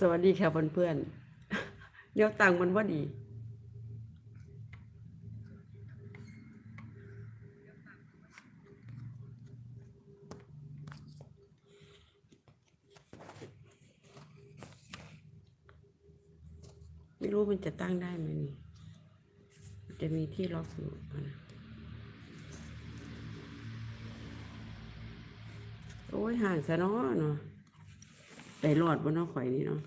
สวัสดีค่ะเพื่อนๆเดี๋ยวตังมันว่าดีไม่รู้มันจะตั้งได้ไหมนี่ จะมีที่ล็อกอยู่นะโอ้ยห่างซะเนาะเนาะ ได้รอดบนน้องข่อยนี่เนาะ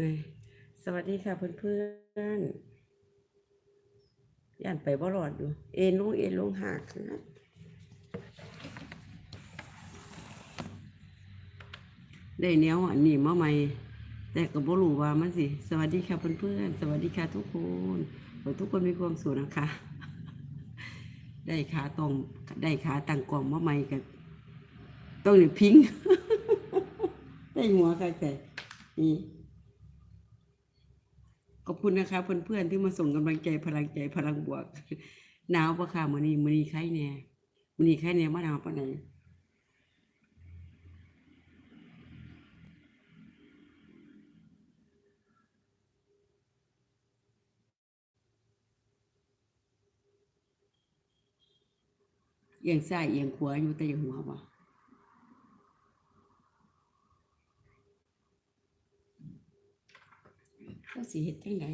นี่สวัสดีค่ะเพื่อนๆย่านไปบ่รอดอยู่ เอ็นลงเอ็นลงหักนะได้แนวอันนี้มาใหม่ แต่ก็บ่รู้ว่ามันสิ สวัสดีค่ะเพื่อนๆสวัสดีค่ะทุกคนขอทุกคนมีความสุขนะคะ ได้ขาตรงได้ขาตั้งกล่องมาใหม่กันต้องนี่พิงได้หัวค่ะแต่นี่ อบคุณนะคะเพื่อนๆที่มาส่งกำลังใจพลังใจพลังบวกหนาวปะค่ะมื้อนี้มื้อนี้ไข้แน่มื้อนี้ไข้แน่มาหนาวปานใดเอียงซ้ายเอียงขวาอยู่แต่อย่าหัวบ่ ก็สิเฮ็ดจังได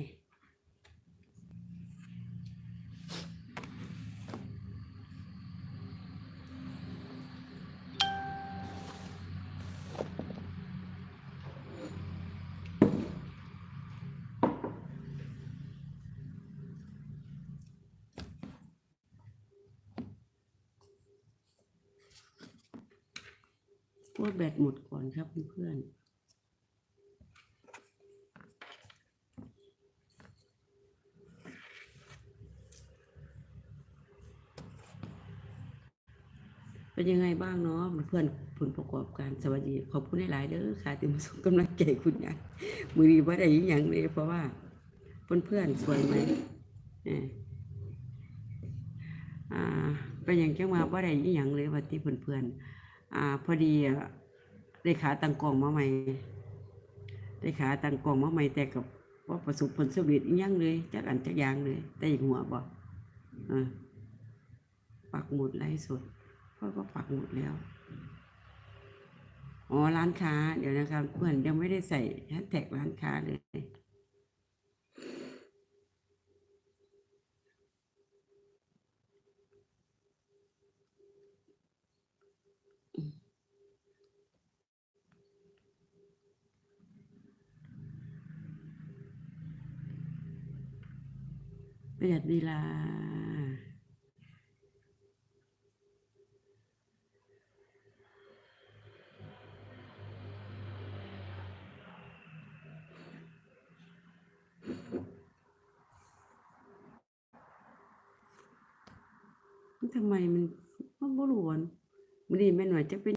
พวกแบตหมดก่อนครับเพื่อนๆ เป็นยังไงบ้างเนาะเพื่อนผลประกอบการสวัสดีขอบคุณหลายๆเด้อค่ะที่มาส่งกำลังใจคุณยายมือดีว่าได้อหย่งเลยเพราะว่าเพื่อนเพื่อนสวยไหมเอออ่าเป็นอย่างจังมาว่าได้อหย่งเลยว่าที่เพื่อนเพื่อนอ่าพอดีได้ขาตังกล่องมาใหม่ได้ขาตังกล่องมาใหม่แต่กับว่าประสบผลสำเร็จย่งเลยจากอันจากย่างเลย แต่อย่างหัวบ่เออปักหมุดไล่สด พ่อก็ปักหมดแล้ว อ๋อร้านค้า เดี๋ยวนะครับเพื่อนยังไม่ได้ใส่แฮชแท็กร้านค้าเลยประหยัดเวลา ทำไมมันมันบ่รู้วันมันนี่แม่หน่อยจะเป็น